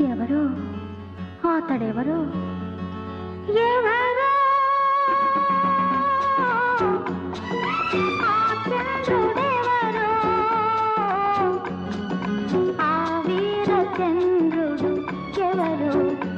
ఎవరో అతడెవరో ఎవరు. ఆ వీరచంద్రుడు ఎవరో?